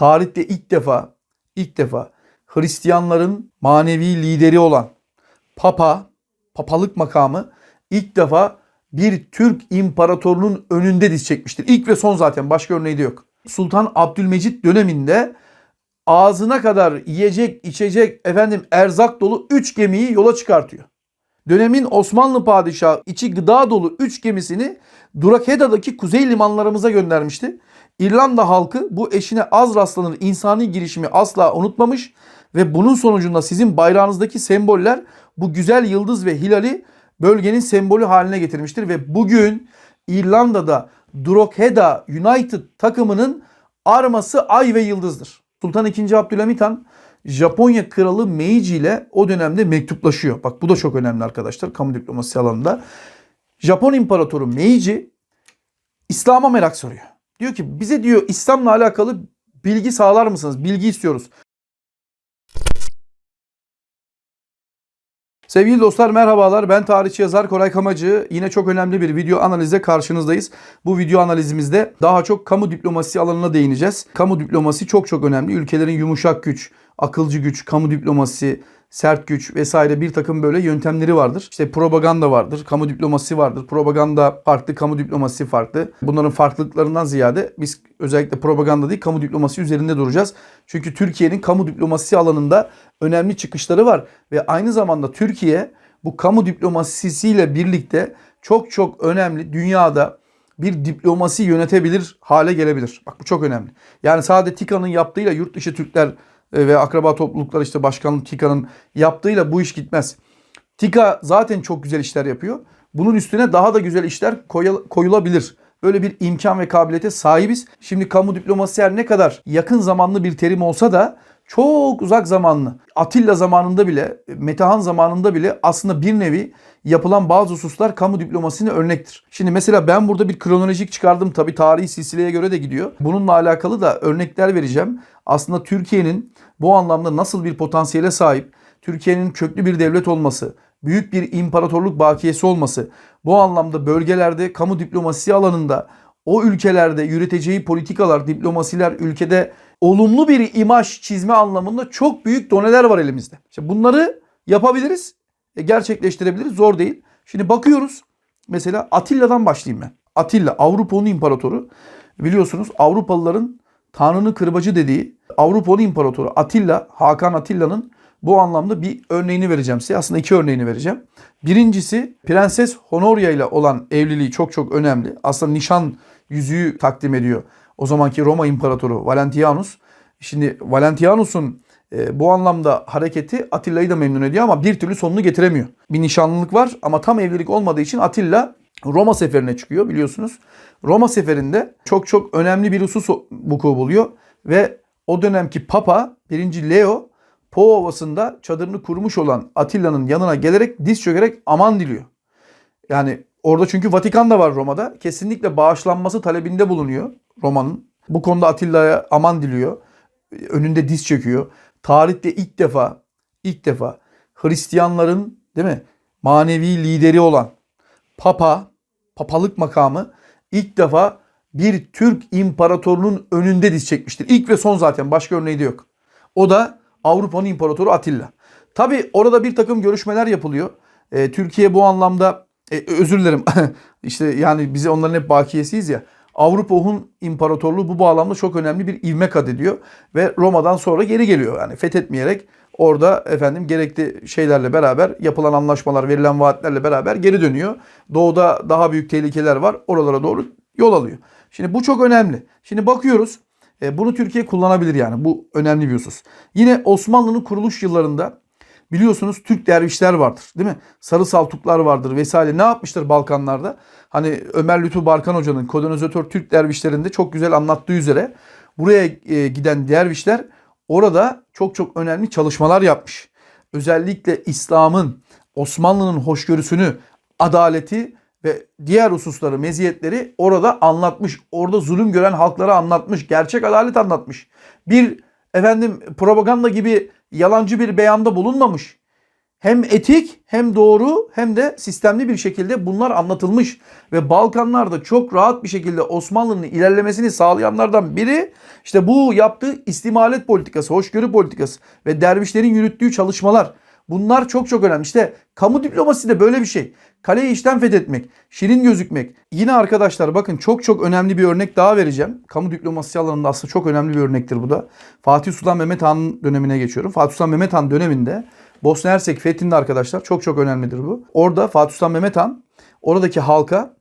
tarihte ilk defa ilk defa Hristiyanların manevi lideri olan Papa, papalık makamı ilk defa bir Türk imparatorunun önünde diz çekmiştir. İlk ve son zaten başka örneği de yok. Sultan Abdülmecit döneminde ağzına kadar yiyecek, içecek, efendim erzak dolu 3 gemiyi yola çıkartıyor. Dönemin Osmanlı padişahı içi gıda dolu 3 gemisini Durakeda'daki kuzey limanlarımıza göndermişti. İrlanda halkı bu eşine az rastlanır insani girişimi asla unutmamış ve bunun sonucunda sizin bayrağınızdaki semboller bu güzel yıldız ve hilali bölgenin sembolü haline getirmiştir ve bugün İrlanda'da Drogheda United takımının arması ay ve yıldızdır. Sultan II. Abdülhamit Han Japonya kralı Meiji ile o dönemde mektuplaşıyor. Bak bu da çok önemli arkadaşlar kamu diplomasi alanında. Japon İmparatoru Meiji İslam'a merak soruyor. Diyor ki bize diyor İslam'la alakalı bilgi sağlar mısınız? Bilgi istiyoruz. Sevgili dostlar merhabalar. Ben tarihçi yazar Koray Kamacı. Yine çok önemli bir video analizle karşınızdayız. Bu video analizimizde daha çok kamu diplomasi alanına değineceğiz. Kamu diplomasi çok çok önemli. Ülkelerin yumuşak güç, akılcı güç, kamu diplomasi, sert güç vesaire bir takım böyle yöntemleri vardır. İşte propaganda vardır, kamu diplomasi vardır. Propaganda farklı, kamu diplomasi farklı. Bunların farklılıklarından ziyade biz özellikle propaganda değil kamu diplomasi üzerinde duracağız. Çünkü Türkiye'nin kamu diplomasi alanında önemli çıkışları var ve aynı zamanda Türkiye bu kamu diplomasisiyle birlikte çok çok önemli dünyada bir diplomasi yönetebilir hale gelebilir. Bak bu çok önemli. Yani sadece TİKA'nın yaptığıyla yurt dışı Türkler ve akraba topluluklar işte başkanlık TİKA'nın yaptığıyla bu iş gitmez. TİKA zaten çok güzel işler yapıyor. Bunun üstüne daha da güzel işler koyul- koyulabilir. Böyle bir imkan ve kabiliyete sahibiz. Şimdi kamu diplomasi her ne kadar yakın zamanlı bir terim olsa da çok uzak zamanlı. Atilla zamanında bile, Metehan zamanında bile aslında bir nevi yapılan bazı hususlar kamu diplomasisine örnektir. Şimdi mesela ben burada bir kronolojik çıkardım. Tabii tarihi silsileye göre de gidiyor. Bununla alakalı da örnekler vereceğim. Aslında Türkiye'nin bu anlamda nasıl bir potansiyele sahip, Türkiye'nin köklü bir devlet olması, büyük bir imparatorluk bakiyesi olması, bu anlamda bölgelerde kamu diplomasisi alanında o ülkelerde yürüteceği politikalar, diplomasiler ülkede olumlu bir imaj çizme anlamında çok büyük doneler var elimizde. İşte bunları yapabiliriz, e, gerçekleştirebiliriz. Zor değil. Şimdi bakıyoruz. Mesela Atilla'dan başlayayım ben. Atilla Avrupa'nın imparatoru. Biliyorsunuz Avrupalıların Tanrı'nın kırbacı dediği Avrupa'nın imparatoru Atilla, Hakan Atilla'nın bu anlamda bir örneğini vereceğim size. Aslında iki örneğini vereceğim. Birincisi Prenses Honoria ile olan evliliği çok çok önemli. Aslında nişan yüzüğü takdim ediyor. O zamanki Roma İmparatoru Valentianus. Şimdi Valentianus'un e, bu anlamda hareketi Atilla'yı da memnun ediyor ama bir türlü sonunu getiremiyor. Bir nişanlılık var ama tam evlilik olmadığı için Atilla Roma seferine çıkıyor biliyorsunuz. Roma seferinde çok çok önemli bir husus vuku buluyor ve o dönemki Papa 1. Leo Po Ovası'nda çadırını kurmuş olan Atilla'nın yanına gelerek diz çökerek aman diliyor. Yani orada çünkü Vatikan da var Roma'da. Kesinlikle bağışlanması talebinde bulunuyor Roma'nın. Bu konuda Atilla'ya aman diliyor. Önünde diz çöküyor. Tarihte ilk defa ilk defa Hristiyanların değil mi? Manevi lideri olan Papa, papalık makamı ilk defa bir Türk imparatorunun önünde diz çekmiştir. İlk ve son zaten başka örneği de yok. O da Avrupa'nın imparatoru Atilla. Tabi orada bir takım görüşmeler yapılıyor. Ee, Türkiye bu anlamda e, özür dilerim işte yani bize onların hep bakiyesiyiz ya. Avrupa Hun İmparatorluğu bu bağlamda çok önemli bir ivme kat ediyor ve Roma'dan sonra geri geliyor yani fethetmeyerek orada efendim gerekli şeylerle beraber yapılan anlaşmalar, verilen vaatlerle beraber geri dönüyor. Doğuda daha büyük tehlikeler var. Oralara doğru yol alıyor. Şimdi bu çok önemli. Şimdi bakıyoruz. E, bunu Türkiye kullanabilir yani. Bu önemli bir husus. Yine Osmanlı'nın kuruluş yıllarında biliyorsunuz Türk dervişler vardır değil mi? Sarı saltuklar vardır vesaire. Ne yapmıştır Balkanlarda? Hani Ömer Lütfü Barkan Hoca'nın kolonizatör Türk dervişlerinde çok güzel anlattığı üzere buraya e, giden dervişler orada çok çok önemli çalışmalar yapmış. Özellikle İslam'ın, Osmanlı'nın hoşgörüsünü, adaleti ve diğer hususları, meziyetleri orada anlatmış. Orada zulüm gören halklara anlatmış. Gerçek adalet anlatmış. Bir efendim propaganda gibi yalancı bir beyanda bulunmamış. hem etik hem doğru hem de sistemli bir şekilde bunlar anlatılmış. Ve Balkanlarda çok rahat bir şekilde Osmanlı'nın ilerlemesini sağlayanlardan biri işte bu yaptığı istimalet politikası, hoşgörü politikası ve dervişlerin yürüttüğü çalışmalar. Bunlar çok çok önemli. İşte kamu diplomasisi de böyle bir şey. Kaleyi işten fethetmek, şirin gözükmek. Yine arkadaşlar bakın çok çok önemli bir örnek daha vereceğim. Kamu diplomasisi alanında aslında çok önemli bir örnektir bu da. Fatih Sultan Mehmet Han dönemine geçiyorum. Fatih Sultan Mehmet Han döneminde Bosna Hersek fethinde arkadaşlar çok çok önemlidir bu. Orada Fatih Sultan Mehmet Han oradaki halka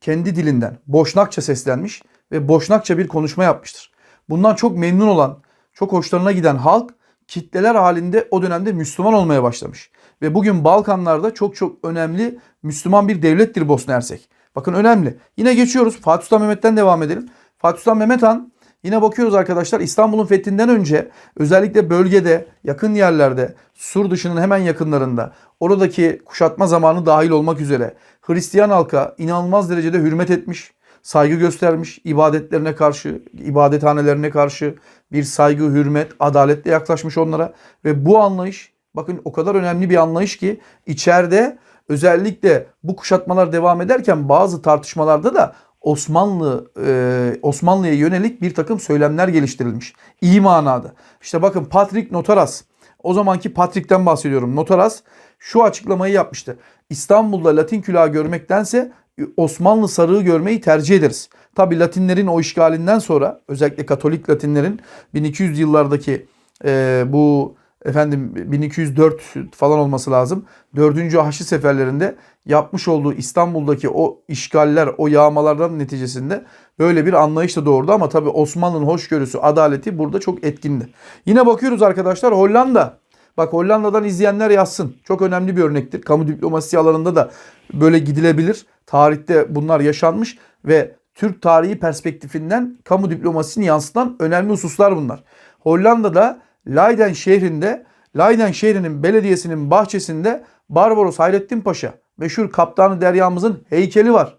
kendi dilinden Boşnakça seslenmiş ve Boşnakça bir konuşma yapmıştır. Bundan çok memnun olan, çok hoşlarına giden halk kitleler halinde o dönemde Müslüman olmaya başlamış. Ve bugün Balkanlarda çok çok önemli Müslüman bir devlettir Bosna Hersek. Bakın önemli. Yine geçiyoruz. Fatih Sultan Mehmet'ten devam edelim. Fatih Sultan Mehmet Han yine bakıyoruz arkadaşlar İstanbul'un fethinden önce özellikle bölgede yakın yerlerde Sur dışının hemen yakınlarında oradaki kuşatma zamanı dahil olmak üzere Hristiyan halka inanılmaz derecede hürmet etmiş saygı göstermiş ibadetlerine karşı, ibadethanelerine karşı bir saygı, hürmet, adaletle yaklaşmış onlara ve bu anlayış bakın o kadar önemli bir anlayış ki içeride özellikle bu kuşatmalar devam ederken bazı tartışmalarda da Osmanlı e, Osmanlı'ya yönelik bir takım söylemler geliştirilmiş. İyi manada. İşte bakın Patrik Notaras o zamanki Patrik'ten bahsediyorum. Notaras şu açıklamayı yapmıştı. İstanbul'da Latin külahı görmektense Osmanlı sarığı görmeyi tercih ederiz. Tabi Latinlerin o işgalinden sonra özellikle Katolik Latinlerin 1200 yıllardaki e, bu efendim 1204 falan olması lazım. 4. Haçlı seferlerinde yapmış olduğu İstanbul'daki o işgaller, o yağmalardan neticesinde böyle bir anlayış da doğurdu ama tabi Osmanlı'nın hoşgörüsü, adaleti burada çok etkindi. Yine bakıyoruz arkadaşlar Hollanda. Bak Hollanda'dan izleyenler yazsın. Çok önemli bir örnektir. Kamu diplomasisi alanında da böyle gidilebilir. Tarihte bunlar yaşanmış ve Türk tarihi perspektifinden kamu diplomasisini yansıtan önemli hususlar bunlar. Hollanda'da Leiden şehrinde, Leiden şehrinin belediyesinin bahçesinde Barbaros Hayrettin Paşa, meşhur kaptanı deryamızın heykeli var.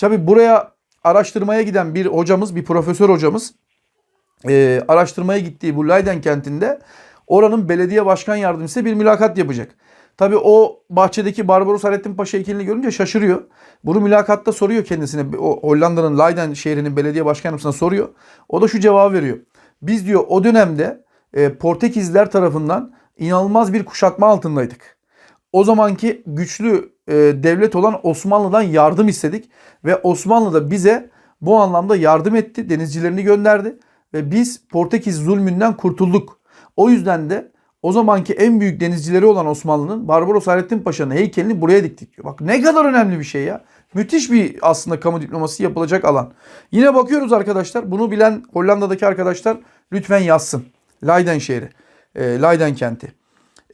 Tabi buraya araştırmaya giden bir hocamız, bir profesör hocamız e, araştırmaya gittiği bu Leiden kentinde oranın belediye başkan yardımcısı bir mülakat yapacak. Tabi o bahçedeki Barbaros Hayrettin Paşa heykelini görünce şaşırıyor. Bunu mülakatta soruyor kendisine. O Hollanda'nın Leiden şehrinin belediye başkan yardımcısına soruyor. O da şu cevabı veriyor. Biz diyor o dönemde e, Portekizliler tarafından inanılmaz bir kuşatma altındaydık. O zamanki güçlü e, devlet olan Osmanlı'dan yardım istedik ve Osmanlı da bize bu anlamda yardım etti, denizcilerini gönderdi ve biz Portekiz zulmünden kurtulduk. O yüzden de o zamanki en büyük denizcileri olan Osmanlı'nın Barbaros Hayrettin Paşa'nın heykelini buraya diktik diyor. Bak ne kadar önemli bir şey ya. Müthiş bir aslında kamu diplomasi yapılacak alan. Yine bakıyoruz arkadaşlar. Bunu bilen Hollanda'daki arkadaşlar lütfen yazsın. Leiden şehri. E, Leiden kenti.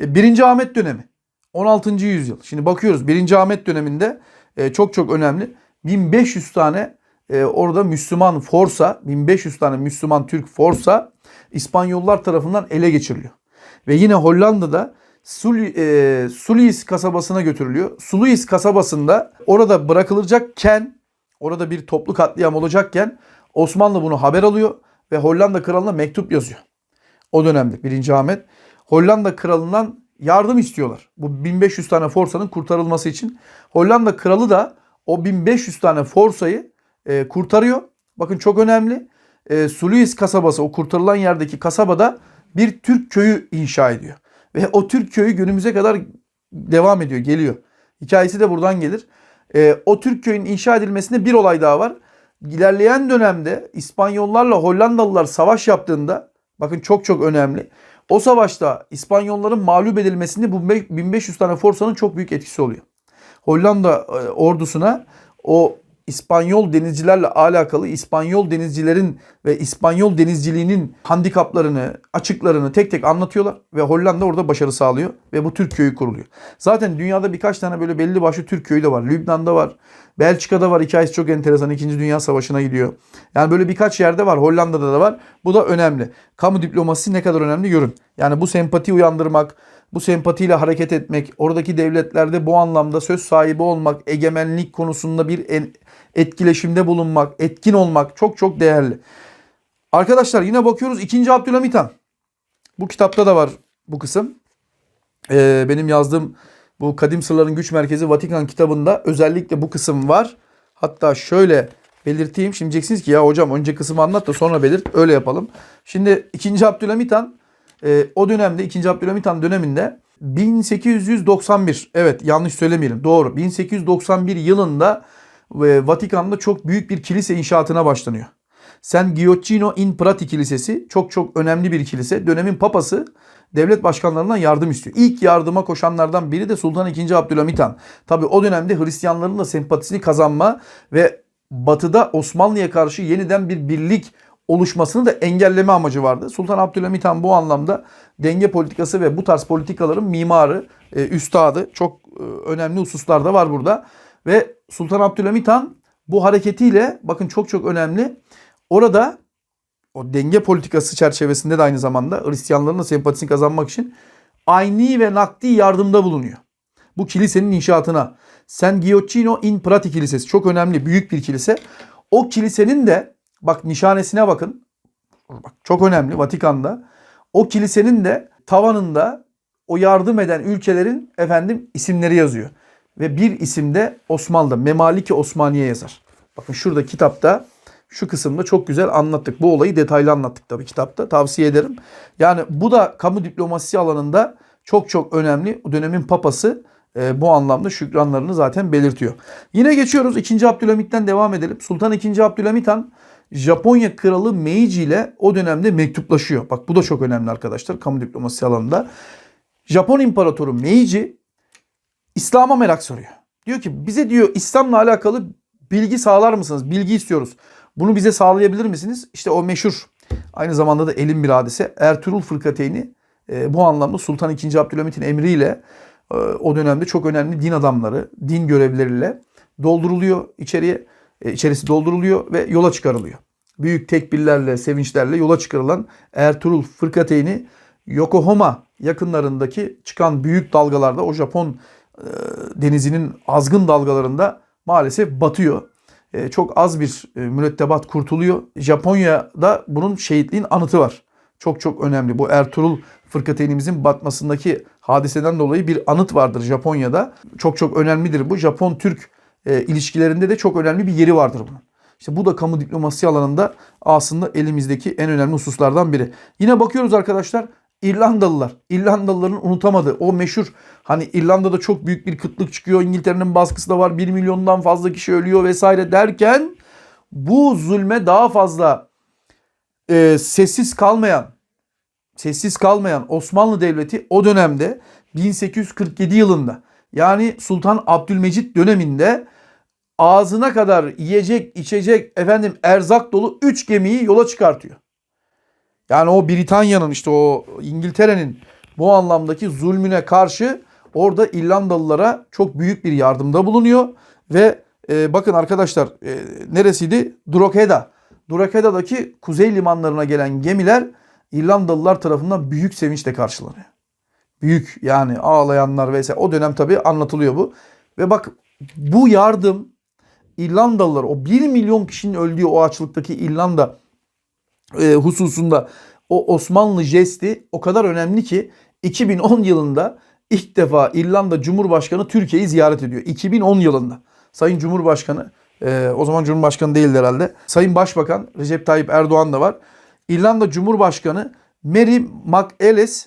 E, 1. Ahmet dönemi. 16. yüzyıl. Şimdi bakıyoruz 1. Ahmet döneminde e, çok çok önemli. 1500 tane e, orada Müslüman forsa, 1500 tane Müslüman Türk forsa İspanyollar tarafından ele geçiriliyor. Ve yine Hollanda'da Sul, e, kasabasına götürülüyor. Sulis kasabasında orada bırakılacakken, orada bir toplu katliam olacakken Osmanlı bunu haber alıyor ve Hollanda kralına mektup yazıyor. O dönemde 1. Ahmet Hollanda kralından yardım istiyorlar. Bu 1500 tane forsanın kurtarılması için. Hollanda kralı da o 1500 tane forsayı e, kurtarıyor. Bakın çok önemli. E, Sulis kasabası o kurtarılan yerdeki kasabada bir Türk köyü inşa ediyor. Ve o Türk köyü günümüze kadar devam ediyor, geliyor. Hikayesi de buradan gelir. E, o Türk köyün inşa edilmesinde bir olay daha var. İlerleyen dönemde İspanyollarla Hollandalılar savaş yaptığında bakın çok çok önemli. O savaşta İspanyolların mağlup edilmesinde bu 1500 tane forsanın çok büyük etkisi oluyor. Hollanda e, ordusuna o İspanyol denizcilerle alakalı İspanyol denizcilerin ve İspanyol denizciliğinin handikaplarını, açıklarını tek tek anlatıyorlar ve Hollanda orada başarı sağlıyor ve bu Türk köyü kuruluyor. Zaten dünyada birkaç tane böyle belli başlı Türk köyü de var. Lübnan'da var. Belçika'da var. Hikayesi çok enteresan. İkinci Dünya Savaşı'na gidiyor. Yani böyle birkaç yerde var. Hollanda'da da var. Bu da önemli. Kamu diplomasisi ne kadar önemli görün. Yani bu sempati uyandırmak, bu sempatiyle hareket etmek, oradaki devletlerde bu anlamda söz sahibi olmak, egemenlik konusunda bir etkileşimde bulunmak, etkin olmak çok çok değerli. Arkadaşlar yine bakıyoruz 2. Abdülhamit Han. Bu kitapta da var bu kısım. Ee, benim yazdığım bu Kadim Sırların Güç Merkezi Vatikan kitabında özellikle bu kısım var. Hatta şöyle belirteyim. Şimdi diyeceksiniz ki ya hocam önce kısmı anlat da sonra belirt. Öyle yapalım. Şimdi 2. Abdülhamit Han e, o dönemde 2. Abdülhamit Han döneminde 1891 evet yanlış söylemeyelim doğru 1891 yılında Vatikan'da çok büyük bir kilise inşaatına başlanıyor. San Gioacchino in Prati Kilisesi çok çok önemli bir kilise. Dönemin papası devlet başkanlarından yardım istiyor. İlk yardıma koşanlardan biri de Sultan II. Abdülhamit Han. Tabi o dönemde Hristiyanların da sempatisini kazanma ve batıda Osmanlı'ya karşı yeniden bir birlik oluşmasını da engelleme amacı vardı. Sultan Abdülhamit Han bu anlamda denge politikası ve bu tarz politikaların mimarı, e, üstadı çok e, önemli hususlar da var burada. Ve Sultan Abdülhamit Han bu hareketiyle bakın çok çok önemli. Orada o denge politikası çerçevesinde de aynı zamanda Hristiyanların da sempatisini kazanmak için ayni ve nakdi yardımda bulunuyor. Bu kilisenin inşaatına. San Gioacchino in Prati Kilisesi çok önemli büyük bir kilise. O kilisenin de bak nişanesine bakın. Bak çok önemli Vatikan'da. O kilisenin de tavanında o yardım eden ülkelerin efendim isimleri yazıyor. Ve bir isim de Osmanlı'da Memaliki Osmaniye yazar. Bakın şurada kitapta şu kısımda çok güzel anlattık. Bu olayı detaylı anlattık tabii kitapta. Tavsiye ederim. Yani bu da kamu diplomasisi alanında çok çok önemli. Dönemin papası e, bu anlamda şükranlarını zaten belirtiyor. Yine geçiyoruz. 2. Abdülhamit'ten devam edelim. Sultan II. Abdülhamit Han Japonya kralı Meiji ile o dönemde mektuplaşıyor. Bak bu da çok önemli arkadaşlar kamu diplomasisi alanında. Japon İmparatoru Meiji İslam'a merak soruyor. Diyor ki bize diyor İslam'la alakalı bilgi sağlar mısınız? Bilgi istiyoruz. Bunu bize sağlayabilir misiniz? İşte o meşhur aynı zamanda da elin bir hadise Ertuğrul Fırkateyni e, bu anlamda Sultan II. Abdülhamit'in emriyle e, o dönemde çok önemli din adamları, din görevlileriyle dolduruluyor içeriye. E, içerisi dolduruluyor ve yola çıkarılıyor. Büyük tekbirlerle, sevinçlerle yola çıkarılan Ertuğrul Fırkateyni Yokohama yakınlarındaki çıkan büyük dalgalarda o Japon denizinin azgın dalgalarında maalesef batıyor. E, çok az bir e, mürettebat kurtuluyor. Japonya'da bunun şehitliğin anıtı var. Çok çok önemli. Bu Ertuğrul fırkateynimizin batmasındaki hadiseden dolayı bir anıt vardır Japonya'da. Çok çok önemlidir bu. Japon-Türk e, ilişkilerinde de çok önemli bir yeri vardır bunun. İşte bu da kamu diplomasi alanında aslında elimizdeki en önemli hususlardan biri. Yine bakıyoruz arkadaşlar İrlandalılar. İrlandalıların unutamadığı o meşhur hani İrlanda'da çok büyük bir kıtlık çıkıyor. İngiltere'nin baskısı da var. 1 milyondan fazla kişi ölüyor vesaire derken bu zulme daha fazla e, sessiz kalmayan sessiz kalmayan Osmanlı Devleti o dönemde 1847 yılında yani Sultan Abdülmecit döneminde ağzına kadar yiyecek, içecek, efendim erzak dolu 3 gemiyi yola çıkartıyor. Yani o Britanya'nın işte o İngiltere'nin bu anlamdaki zulmüne karşı orada İrlandalılara çok büyük bir yardımda bulunuyor ve e, bakın arkadaşlar e, neresiydi? Drogheda. Drogeda'daki kuzey limanlarına gelen gemiler İrlandalılar tarafından büyük sevinçle karşılanıyor. Büyük yani ağlayanlar vesaire o dönem tabii anlatılıyor bu. Ve bak bu yardım İrlandalılar o 1 milyon kişinin öldüğü o açlıktaki İrlanda e, hususunda o Osmanlı jesti o kadar önemli ki 2010 yılında ilk defa İrlanda Cumhurbaşkanı Türkiye'yi ziyaret ediyor. 2010 yılında. Sayın Cumhurbaşkanı e, o zaman Cumhurbaşkanı değildi herhalde. Sayın Başbakan Recep Tayyip Erdoğan da var. İrlanda Cumhurbaşkanı Mary McAllis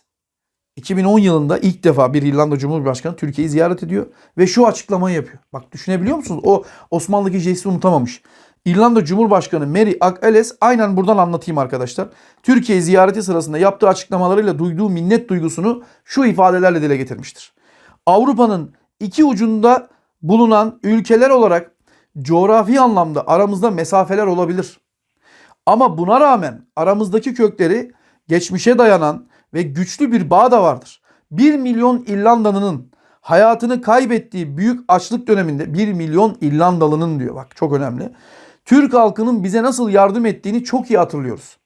2010 yılında ilk defa bir İrlanda Cumhurbaşkanı Türkiye'yi ziyaret ediyor ve şu açıklamayı yapıyor. Bak düşünebiliyor musunuz? O Osmanlı'daki jesti unutamamış. İrlanda Cumhurbaşkanı Mary McAllis aynen buradan anlatayım arkadaşlar. Türkiye ziyareti sırasında yaptığı açıklamalarıyla duyduğu minnet duygusunu şu ifadelerle dile getirmiştir. Avrupa'nın iki ucunda bulunan ülkeler olarak coğrafi anlamda aramızda mesafeler olabilir. Ama buna rağmen aramızdaki kökleri geçmişe dayanan ve güçlü bir bağ da vardır. 1 milyon İrlandalı'nın hayatını kaybettiği büyük açlık döneminde 1 milyon İrlandalı'nın diyor bak çok önemli. Türk halkının bize nasıl yardım ettiğini çok iyi hatırlıyoruz.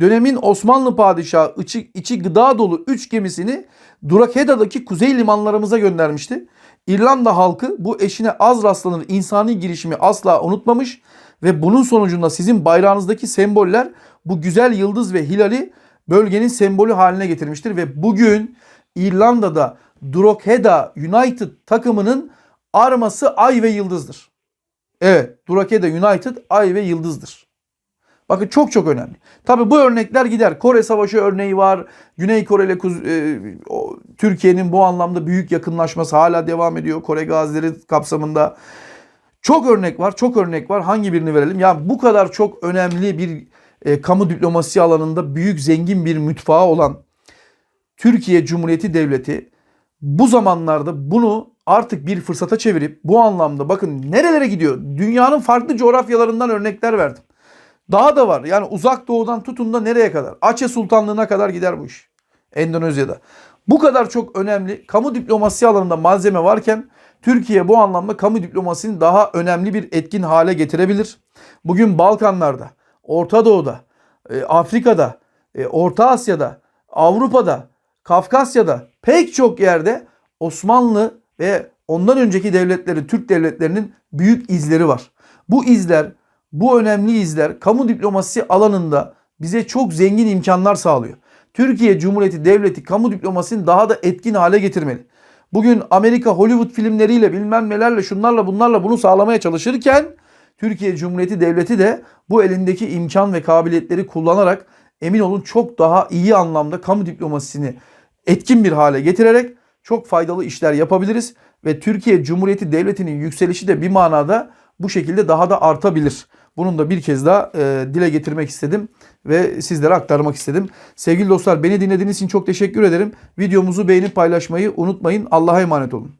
Dönemin Osmanlı padişahı içi, içi gıda dolu 3 gemisini Durakeda'daki kuzey limanlarımıza göndermişti. İrlanda halkı bu eşine az rastlanır insani girişimi asla unutmamış ve bunun sonucunda sizin bayrağınızdaki semboller bu güzel yıldız ve hilali bölgenin sembolü haline getirmiştir ve bugün İrlanda'da Drogheda United takımının arması ay ve yıldızdır. Evet, Drogheda United ay ve yıldızdır. Bakın çok çok önemli. Tabi bu örnekler gider. Kore Savaşı örneği var. Güney Kore ile e, Türkiye'nin bu anlamda büyük yakınlaşması hala devam ediyor. Kore gazileri kapsamında. Çok örnek var, çok örnek var. Hangi birini verelim? Ya bu kadar çok önemli bir e, kamu diplomasi alanında büyük zengin bir mutfağı olan Türkiye Cumhuriyeti Devleti bu zamanlarda bunu artık bir fırsata çevirip bu anlamda bakın nerelere gidiyor? Dünyanın farklı coğrafyalarından örnekler verdim. Daha da var. Yani uzak doğudan tutun da nereye kadar? Aceh Sultanlığı'na kadar gider bu iş. Endonezya'da. Bu kadar çok önemli kamu diplomasi alanında malzeme varken Türkiye bu anlamda kamu diplomasini daha önemli bir etkin hale getirebilir. Bugün Balkanlarda, Orta Doğu'da, e, Afrika'da, e, Orta Asya'da, Avrupa'da, Kafkasya'da pek çok yerde Osmanlı ve ondan önceki devletlerin, Türk devletlerinin büyük izleri var. Bu izler, bu önemli izler kamu diplomasi alanında bize çok zengin imkanlar sağlıyor. Türkiye Cumhuriyeti Devleti kamu diplomasisini daha da etkin hale getirmeli. Bugün Amerika Hollywood filmleriyle bilmem nelerle şunlarla bunlarla bunu sağlamaya çalışırken Türkiye Cumhuriyeti Devleti de bu elindeki imkan ve kabiliyetleri kullanarak emin olun çok daha iyi anlamda kamu diplomasisini etkin bir hale getirerek çok faydalı işler yapabiliriz ve Türkiye Cumhuriyeti Devleti'nin yükselişi de bir manada bu şekilde daha da artabilir. Bunun da bir kez daha e, dile getirmek istedim ve sizlere aktarmak istedim. Sevgili dostlar beni dinlediğiniz için çok teşekkür ederim. Videomuzu beğenip paylaşmayı unutmayın. Allah'a emanet olun.